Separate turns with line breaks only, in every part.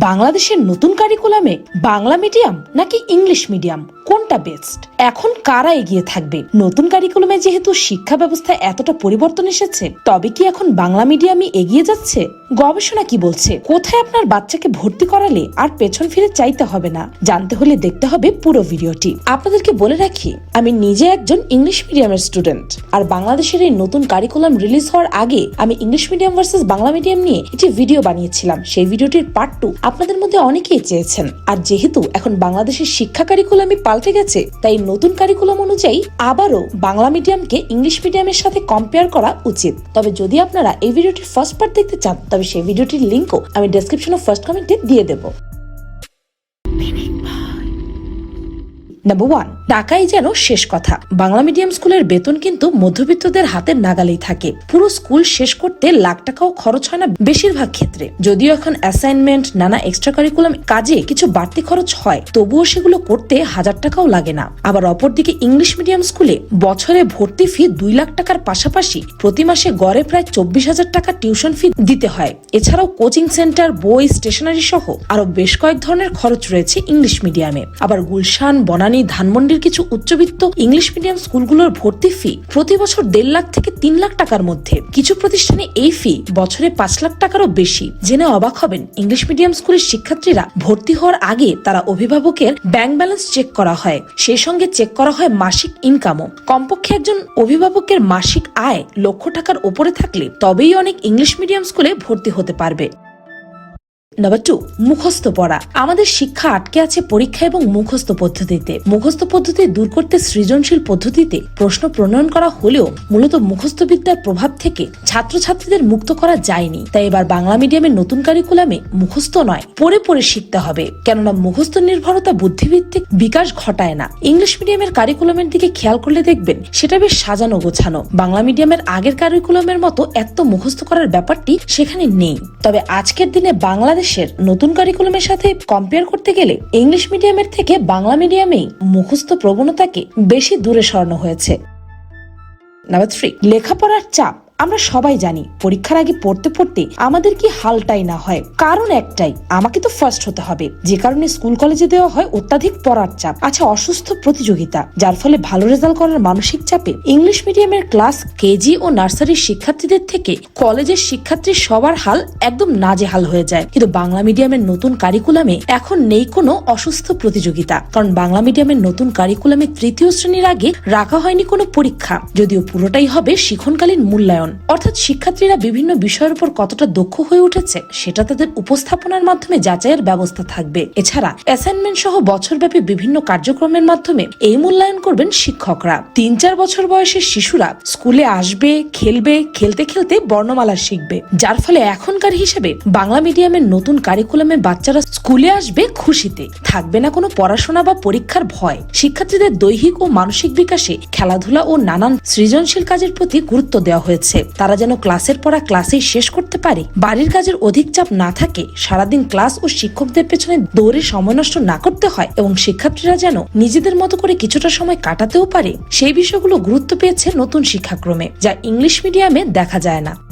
বাংলাদেশের নতুন কারিকুলামে বাংলা মিডিয়াম নাকি ইংলিশ মিডিয়াম কোনটা বেস্ট এখন কারা এগিয়ে থাকবে? নতুন কারিকুলামে যেহেতু শিক্ষা ব্যবস্থায় এতটা পরিবর্তন এসেছে, তবে কি এখন বাংলা মিডিয়ামই এগিয়ে যাচ্ছে? গবেষণা কি বলছে? কোথায় আপনার বাচ্চাকে ভর্তি করালে আর পেছন ফিরে চাইতে হবে না? জানতে হলে দেখতে হবে পুরো ভিডিওটি। আপনাদেরকে বলে রাখি, আমি নিজে একজন ইংলিশ মিডিয়ামের স্টুডেন্ট আর বাংলাদেশের এই নতুন কারিকুলাম রিলিজ হওয়ার আগে আমি English medium versus Bangla medium নিয়ে একটি ভিডিও বানিয়েছিলাম। সেই ভিডিওটির পার্ট টু আপনাদের মধ্যে অনেকেই চেয়েছেন। আর যেহেতু এখন বাংলাদেশের শিক্ষা কারিকুলামই পাল্টে গেছে, তাই নতুন কারিকুলাম অনুযায়ী আবারও বাংলা মিডিয়ামকে ইংলিশ মিডিয়ামের সাথে কম্পেয়ার করা উচিত। তবে যদি আপনারা এই ভিডিওটির ফার্স্ট পার্ট দেখতে চান, তবে সেই ভিডিওটির লিঙ্কও আমি ডেসক্রিপশন ফার্স্ট কমেন্টে দিয়ে দেবো। নাম্বার ওয়ান টাকাই যেন শেষ কথা। বাংলা মিডিয়াম স্কুলের বেতন কিন্তু মধ্যবিত্তদের হাতের নাগালেই থাকে। পুরো স্কুল শেষ করতে লাখ টাকাও খরচ হয় না বেশিরভাগ ক্ষেত্রে। যদিও এখন অ্যাসাইনমেন্ট নানা এক্সট্রা কারিকুলাম কাজে কিছু বাড়তি খরচ হয়, তবুও সেগুলো করতে হাজার টাকাও লাগে না। আবার অপরদিকে ইংলিশ মিডিয়াম স্কুলে বছরে ভর্তি ফি দুই লাখ টাকার পাশাপাশি প্রতি মাসে গড়ে প্রায় চব্বিশ হাজার টাকা টিউশন ফি দিতে হয়। এছাড়াও কোচিং সেন্টার বই স্টেশনারি সহ আরও বেশ কয়েক ধরনের খরচ রয়েছে ইংলিশ মিডিয়ামে আবার গুলশান, বনানী ধানমন্ডির কিছু উচ্চবিত্ত ইংলিশ মিডিয়াম স্কুলগুলোর ভর্তি ফি প্রতি বছর দেড় লাখ থেকে তিন লাখ টাকার মধ্যে। কিছু প্রতিষ্ঠানে এই ফি বছরে পাঁচ লাখ টাকারও বেশি। জেনে অবাক হবেন ইংলিশ মিডিয়াম স্কুলের শিক্ষার্থীরা ভর্তি হওয়ার আগে তারা অভিভাবকের ব্যাংক ব্যালেন্স চেক করা হয়। সেই সঙ্গে চেক করা হয় মাসিক ইনকামও কমপক্ষে একজন অভিভাবকের মাসিক আয় লক্ষ টাকার ওপরে থাকলে তবেই অনেক ইংলিশ মিডিয়াম স্কুলে ভর্তি হতে পারবে। নাম্বার টু মুখস্থ পড়া। আমাদের শিক্ষা আটকে আছে পরীক্ষা এবং মুখস্থ পদ্ধতিতে। মুখস্থ পদ্ধতি দূর করতে সৃজনশীল পদ্ধতিতে প্রশ্ন প্রণয়ন করা হলেও মূলত মুখস্থ বিদ্যার প্রভাব থেকে ছাত্রছাত্রীদের মুক্ত করা যায়নি। তাই এবার বাংলা মিডিয়ামের নতুন কারিকুলামে মুখস্থ নয়, পড়ে পড়ে শিখতে হবে। কেননা মুখস্থ নির্ভরতা বুদ্ধিভিত্তিক বিকাশ ঘটায় না। ইংলিশ মিডিয়ামের কারিকুলামের দিকে খেয়াল করলে দেখবেন সেটা বেশ সাজানো গোছানো। বাংলা মিডিয়ামের আগের কারিকুলামের মতো এত মুখস্থ করার ব্যাপারটি সেখানে নেই। তবে আজকের দিনে বাংলাদেশের নতুন কারিকুলামের সাথে কম্পেয়ার করতে গেলে ইংলিশ মিডিয়ামের থেকে বাংলা মিডিয়ামেই মুখস্থ প্রবণতাকে বেশি দূরে সরানো হয়েছে। নাম্বার থ্রি লেখাপড়ার চাপ আমরা সবাই জানি, পরীক্ষার আগে পড়তে পড়তে আমাদের কি হালটাই না হয়। কারণ একটাই, আমাকে তো ফার্স্ট হতে হবে। যে কারণে স্কুল কলেজে দেওয়া হয় অত্যাধিক পড়ার চাপ আচ্ছা অসুস্থ প্রতিযোগিতা, যার ফলে ভালো রেজাল্ট করার মানসিক চাপে ইংলিশ মিডিয়ামের ক্লাস কেজি ও নার্সারির শিক্ষার্থীদের থেকে কলেজের শিক্ষার্থী সবার হাল একদম নাজেহাল হয়ে যায়। কিন্তু বাংলা মিডিয়ামের নতুন কারিকুলামে এখন নেই কোনো অসুস্থ প্রতিযোগিতা। কারণ বাংলা মিডিয়ামের নতুন কারিকুলামে তৃতীয় শ্রেণির আগে রাখা হয়নি কোনো পরীক্ষা। যদিও পুরোটাই হবে শিখনকালীন মূল্যায়ন। অর্থাৎ শিক্ষার্থীরা বিভিন্ন বিষয়ের উপর কতটা দক্ষ হয়ে উঠেছে, সেটা তাদের উপস্থাপনার মাধ্যমে যাচাইয়ের ব্যবস্থা থাকবে। এছাড়া অ্যাসাইনমেন্ট সহ বছরব্যাপী বিভিন্ন কার্যক্রমের মাধ্যমে এই মূল্যায়ন করবেন শিক্ষকরা। তিন চার বছর বয়সের শিশুরা স্কুলে আসবে, খেলবে, খেলতে খেলতে বর্ণমালা শিখবে। যার ফলে এখনকার হিসেবে বাংলা মিডিয়ামের নতুন কারিকুলামে বাচ্চারা স্কুলে আসবে খুশিতে। থাকবে না কোনো পড়াশোনা বা পরীক্ষার ভয়। শিক্ষার্থীদের দৈহিক ও মানসিক বিকাশে খেলাধুলা ও নানান সৃজনশীল কাজের প্রতি গুরুত্ব দেওয়া হয়েছে। তারা যেন ক্লাসের পড়া ক্লাসেই শেষ করতে পারে। বাড়ির কাজের অধিক চাপ না থাকে, সারাদিন ক্লাস ও শিক্ষকদের পেছনে দৌড়ে সময় নষ্ট না করতে হয় এবং শিক্ষার্থীরা যেন নিজেদের মতো করে কিছুটা সময় কাটাতেও পারে। সেই বিষয়গুলো গুরুত্ব পেয়েছে নতুন শিক্ষাক্রমে, যা ইংলিশ মিডিয়ামে দেখা যায় না।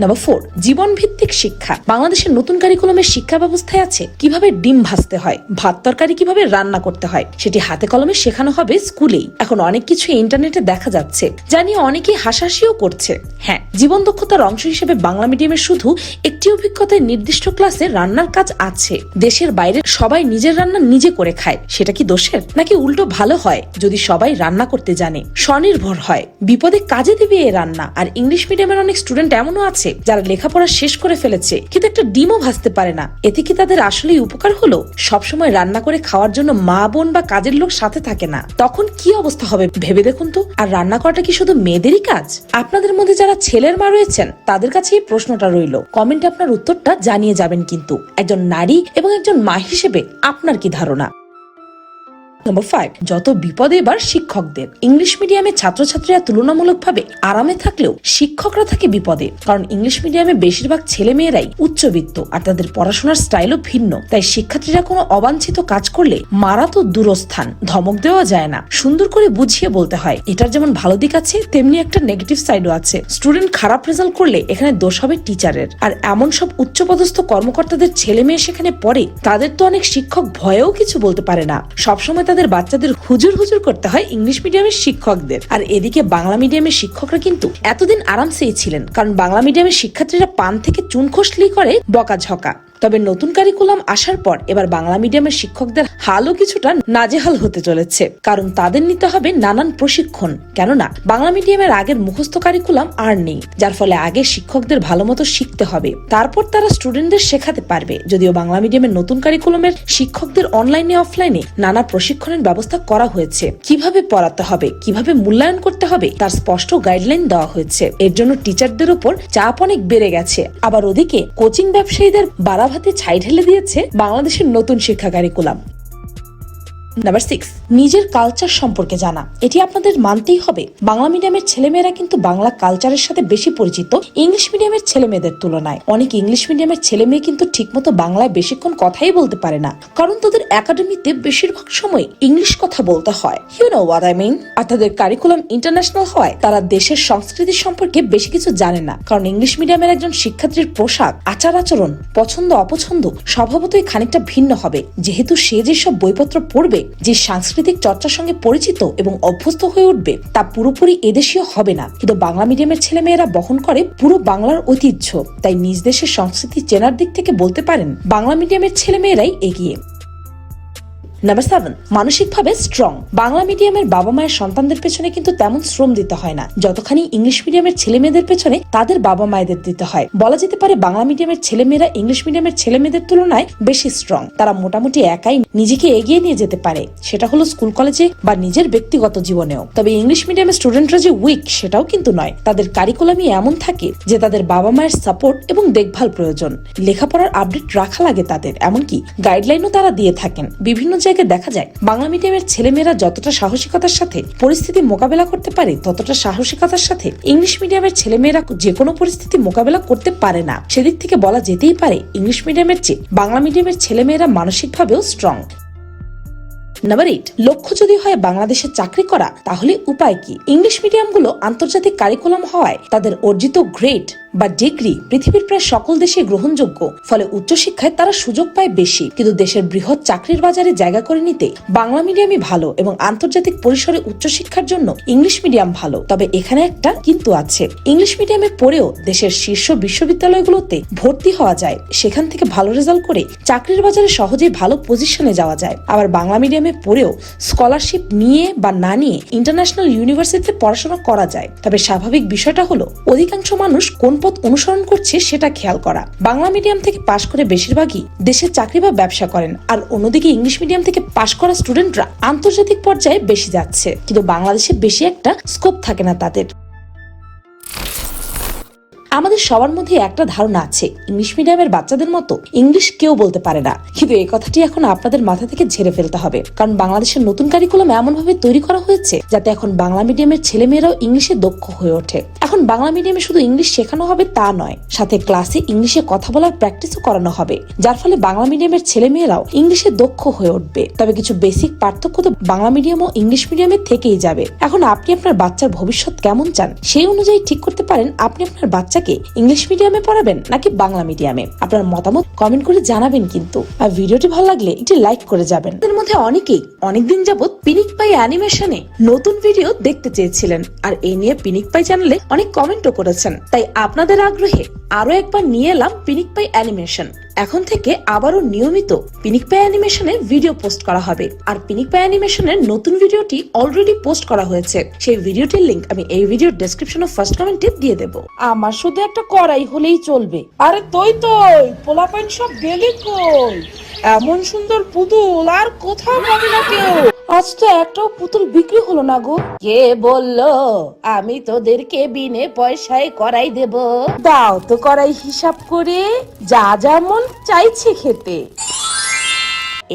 নাম্বার ফোর জীবন ভিত্তিক শিক্ষা। বাংলাদেশের নতুন কারিকুলামের শিক্ষা ব্যবস্থায় আছে কীভাবে ডিম ভাজতে হয়, ভাত তরকারি কীভাবে রান্না করতে হয়, সেটি হাতে কলমে শেখানো হবে স্কুলেই। এখন অনেক কিছু ইন্টারনেটে দেখা যাচ্ছে, যা নিয়ে অনেকেই হাসাহাসিও করছে। হ্যাঁ জীবন দক্ষতার অংশ হিসেবে বাংলা মিডিয়ামের শুধু একটি অভিজ্ঞতায় নির্দিষ্ট ক্লাসে রান্নার কাজ আছে। দেশের বাইরে সবাই নিজের রান্না নিজে করে খায়, সেটা কি দোষের? নাকি উল্টো ভালো হয়, যদি সবাই রান্না করতে জানে? স্বনির্ভর হয়, বিপদে কাজে দিবে এ রান্না। আর ইংলিশ মিডিয়ামের অনেক স্টুডেন্ট এমনও আছে যারা লেখাপড়া শেষ করে ফেলেছে, কিন্তু একটা ডিমও ভাজতে পারে না। এতে কি তাদের আসলেই উপকার হলো? সবসময় রান্না করে খাওয়ার জন্য মা, বোন বা কাজের লোক সাথে থাকে না। তখন কি অবস্থা হবে ভেবে দেখুন তো? আর রান্না করাটা কি শুধু মেয়েদেরই কাজ? আপনাদের মধ্যে যারা ছেলের মা রয়েছেন, তাদের কাছে এই প্রশ্নটা রইল। কমেন্টে আপনার উত্তরটা জানিয়ে যাবেন কিন্তু। একজন নারী এবং একজন মা হিসেবে আপনার কি ধারণা? নম্বর ফাইভ যত বিপদে এবার শিক্ষকদের। ইংলিশ মিডিয়ামে ছাত্রছাত্রীরা তুলনামূলকভাবে আরামে থাকলেও শিক্ষকরা থাকে বিপদে। কারণ ইংলিশ মিডিয়ামে বেশিরভাগ ছেলে মেয়েরাই উচ্চবিত্ত আর তাদের পড়াশোনার স্টাইলও ভিন্ন। তাই শিক্ষার্থীরা কোনো অবাঞ্ছিত কাজ করলে মারা তো দূরস্থান, ধমক দেওয়া যায় না। সুন্দর করে বুঝিয়ে বলতে হয়, এটার যেমন ভালো দিক আছে, তেমনি একটা নেগেটিভ সাইডও আছে। স্টুডেন্ট খারাপ রেজাল্ট করলে এখানে দোষ হবে টিচারের আর এমন সব উচ্চপদস্থ কর্মকর্তাদের ছেলে মেয়ে সেখানে পড়ে, তাদের তো অনেক শিক্ষক ভয়েও কিছু বলতে পারে না। সবসময় তাদের বাচ্চাদের হুজুর হুজুর করতে হয় ইংলিশ মিডিয়ামের শিক্ষকদের। আর এদিকে বাংলা মিডিয়ামের শিক্ষকরা কিন্তু এতদিন আরামসেই ছিলেন, কারণ বাংলা মিডিয়ামের শিক্ষার্থীরা পান থেকে চুন খসলি করে, বকাঝকা। তবে নতুন কারিকুলাম আসার পর এবার বাংলা মিডিয়ামের শিক্ষকদের হালও কিছুটা নাজেহাল হতে চলেছে। কারণ তাদের নিতে হবে নানান প্রশিক্ষণ। কেননা, বাংলা মিডিয়ামের আগের মুখস্থ কারিকুলাম আর নেই, যার ফলে আগে শিক্ষকদের ভালো মতো শিখতে হবে। তারপর তারা স্টুডেন্টদের শেখাতে পারবে, যদিও বাংলা মিডিয়ামের নতুন কারিকুলামের শিক্ষকদের অনলাইনে অফলাইনে নানা প্রশিক্ষণের ব্যবস্থা করা হয়েছে। কীভাবে পড়াতে হবে, কীভাবে মূল্যায়ন করতে হবে, তার স্পষ্ট গাইডলাইন দেওয়া হয়েছে। এর জন্য টিচারদের উপর চাপ অনেক বেড়ে গেছে। আবার ওদিকে কোচিং ব্যবসায়ীদের বাড়াভাতে ছাই ঢেলে দিয়েছে বাংলাদেশের নতুন শিক্ষা কারিকুলাম নাম্বার সিক্স নিজের কালচার সম্পর্কে জানা। এটি আপনাদের মানতেই হবে। বাংলা মিডিয়ামের ছেলেমেয়েরা কিন্তু বাংলা কালচারের সাথে বেশি পরিচিত। ইংলিশ মিডিয়ামের ছেলেমেয়েদের তুলনায়। অনেক ইংলিশ মিডিয়ামের ছেলে মেয়ে কিন্তু ঠিকমতো বাংলায় বেশিক্ষণ কথাই বলতে পারে না। কারণ তাদের একাডেমিতে বেশিরভাগ সময় ইংলিশ কথা বলতে হয়। You know what I mean আর তাদের কারিকুলাম ইন্টারন্যাশনাল হয়। তারা দেশের সংস্কৃতি সম্পর্কে বেশি কিছু জানে না। কারণ ইংলিশ মিডিয়ামের একজন শিক্ষার্থীর পোশাক, আচার আচরণ পছন্দ অপছন্দ স্বভাবতই খানিকটা ভিন্ন হবে। যেহেতু সে যেসব বইপত্র পড়বে যে সাংস্কৃতিক চর্চার সঙ্গে পরিচিত এবং অভ্যস্ত হয়ে উঠবে, তা পুরোপুরি এদেশীয় হবে না। কিন্তু বাংলা মিডিয়ামের ছেলেমেয়েরা বহন করে পুরো বাংলার ঐতিহ্য। তাই নিজ দেশের সংস্কৃতি চেনার দিক থেকে বলতে পারেন, বাংলা মিডিয়ামের ছেলেমেয়েরাই এগিয়ে। নাম্বার সেভেন মানসিকভাবে স্ট্রং বাংলা মিডিয়ামের বাবা মায়ের সন্তানদের পেছনে কিন্তু তেমন শ্রম দিতে হয় না। যতখানি ইংলিশ মিডিয়ামের ছেলে মেয়েদের পেছনে তাদের বাবা মায়েদের দিতে হয়। বলা যেতে পারে বাংলা মিডিয়ামের ছেলে মেয়েরা ইংলিশ মিডিয়ামের ছেলে মেয়েদের তুলনায় বেশি স্ট্রং তারা মোটামুটি একাই নিজেকে এগিয়ে নিয়ে যেতে পারে। সেটা হলো স্কুল কলেজে বা নিজের ব্যক্তিগত জীবনেও। তবে ইংলিশ মিডিয়ামের স্টুডেন্টরা যে উইক সেটাও কিন্তু নয়। তাদের কারিকুলামই এমন থাকে যে তাদের বাবা মায়ের সাপোর্ট এবং দেখভাল প্রয়োজন। লেখাপড়ার আপডেট রাখা লাগে তাদের। এমনকি গাইডলাইনও তারা দিয়ে থাকেন। বিভিন্ন জায়গায় দেখা যায়, বাংলা মিডিয়ামের ছেলেমেয়েরা যতটা সাহসিকতার সাথে পরিস্থিতি মোকাবেলা করতে পারে, ততটা সাহসিকতার সাথে ইংলিশ মিডিয়ামের ছেলেমেয়েরা যে কোনো পরিস্থিতি মোকাবেলা করতে পারে না। সেদিক থেকে বলা যেতেই পারে, ইংলিশ মিডিয়ামের চেয়ে বাংলা মিডিয়ামের ছেলেমেয়েরা মানসিকভাবেও স্ট্রং নাম্বার এইট লক্ষ্য যদি হয় বাংলাদেশে চাকরি করা, তাহলে উপায় কি? ইংলিশ মিডিয়ামগুলো আন্তর্জাতিক কারিকুলাম হওয়ায় তাদের অর্জিত গ্রেড বা ডিগ্রি পৃথিবীর প্রায় সকল দেশে গ্রহণযোগ্য। ফলে উচ্চশিক্ষায় তারা সুযোগ পায় বেশি। কিন্তু দেশের বৃহৎ চাকরির বাজারে জায়গা করে নিতে বাংলা মিডিয়ামই ভালো এবং আন্তর্জাতিক পরিসরে উচ্চশিক্ষার জন্য ইংলিশ মিডিয়াম ভালো। তবে এখানে একটা কিন্তু আছে। ইংলিশ মিডিয়ামে পড়েও দেশের শীর্ষ বিশ্ববিদ্যালয়গুলোতে ভর্তি হওয়া যায়। সেখান থেকে ভালো রেজাল্ট করে চাকরির বাজারে সহজেই ভালো পজিশনে যাওয়া যায়। আবার বাংলা মিডিয়ামে পড়েও স্কলারশিপ নিয়ে বা না নিয়ে ইন্টারন্যাশনাল ইউনিভার্সিটিতে পড়াশোনা করা যায়। তবে স্বাভাবিক বিষয়টা হলো, অধিকাংশ মানুষ কোন পথ অনুসরণ করছে সেটা খেয়াল করা। বাংলা মিডিয়াম থেকে পাশ করে বেশিরভাগই দেশে চাকরি বা ব্যবসা করেন, আর অন্যদিকে ইংলিশ মিডিয়াম থেকে পাশ করা স্টুডেন্টরা আন্তর্জাতিক পর্যায়ে বেশি যাচ্ছে। কিন্তু বাংলাদেশে বেশি একটা স্কোপ থাকে না তাদের। আমাদের সবার মধ্যে একটা ধারণা আছে, ইংলিশ মিডিয়ামের বাচ্চাদের মতো ইংলিশ কেউ বলতে পারে না। কিন্তু এই কথাটি এখন আপনাদের মাথা থেকে ঝেড়ে ফেলতে হবে। কারণ বাংলাদেশের নতুন কারিকুলাম এমন ভাবে তৈরি করা হয়েছে যাতে এখন বাংলা মিডিয়ামের ছেলেমেয়েরাও ইংলিশে দক্ষ হয়ে ওঠে। এখন বাংলা মিডিয়ামে শুধু ইংলিশ শেখানো হবে তা নয়, সাথে ক্লাসে ইংলিশে কথা বলার প্র্যাকটিসও করানো হবে, যার ফলে বাংলা মিডিয়ামের ছেলেমেয়েরাও ইংলিশে দক্ষ হয়ে উঠবে। তবে কিছু বেসিক পার্থক্য তো বাংলা মিডিয়াম ও ইংলিশ মিডিয়ামে থেকেই যাবে। এখন আপনি আপনার বাচ্চার ভবিষ্যৎ কেমন চান, সেই অনুযায়ী ঠিক করতে পারেন, আপনি আপনার বাচ্চাকে ইংলিশ মিডিয়ামে পড়াবেন নাকি বাংলা মিডিয়ামে আপনার মতামত কমেন্ট করে জানাবেন কিন্তু। আর ভিডিওটি ভালো লাগলে একটি লাইক করে যাবেন। এর মধ্যে অনেকেই অনেকদিন যাবৎ পিনিক পাই অ্যানিমেশনে নতুন ভিডিও দেখতে চেয়েছিলেন। আর এ নিয়ে পিনিক পাই চ্যানেলে অনেক কমেন্টও করেছেন। তাই আপনাদের আগ্রহে আরও একবার নিয়ে এলাম পিনিক পাই অ্যানিমেশন। এখন থেকে আবারও নিয়মিত পিনিক পাই অ্যানিমেশনে ভিডিও পোস্ট করা হবে। আর পিনিক পাই অ্যানিমেশনের নতুন ভিডিওটি অলরেডি পোস্ট করা হয়েছে। সেই ভিডিওটির লিংক আমি এই ভিডিওর ডেসক্রিপশন ও ফার্স্ট কমেন্টে দিয়ে দেব।
আমার শুধু একটা কড়াই হলেই চলবে। আরে তুই তুই পোলাপাইন সব গেলি কই? এমন সুন্দর পুতুল আর কোথাও পাবি না কেউ। আজ তো একটাও পুতুল বিক্রি হলো না গো। কে বলল? আমি তোদেরকে বিনে পয়সায় করাই দেব। দাও তো করাই হিসাব করে যা যা মন চাইছে খেতে।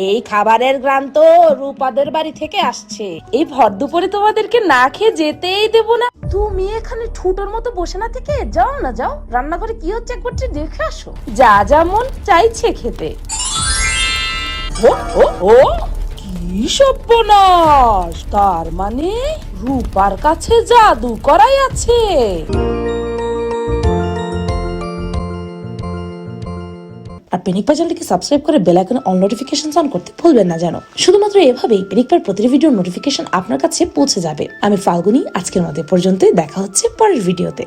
এই খাবারের গ্রান তো রূপাদের বাড়ি থেকে আসছে। এই ভর দুপুরে তোমাদেরকে না খেয়ে যেতেই দেব না। তুমি এখানে ঠুটোর মতো বসে না থেকে যাও না যাও। রান্না রান্নাঘরে কি হচ্ছে একবার দেখে আসো। যা যা মন চাইছে খেতে। ও ও ও কি সর্বনাশ তার মানে রূপার কাছে জাদু করাই আছে।
আর পেনিক চ্যানেলটিকে সাবস্ক্রাইব করে বেল আইকনে অল নোটিফিকেশন অন করতে ভুলবেন না যেন শুধুমাত্র এভাবেই পেনিক পার প্রতিটি ভিডিওর নোটিফিকেশন আপনার কাছে পৌঁছে যাবে। আমি ফাল্গুনি, আজকের মতো এ পর্যন্তই। দেখা হচ্ছে পরের ভিডিওতে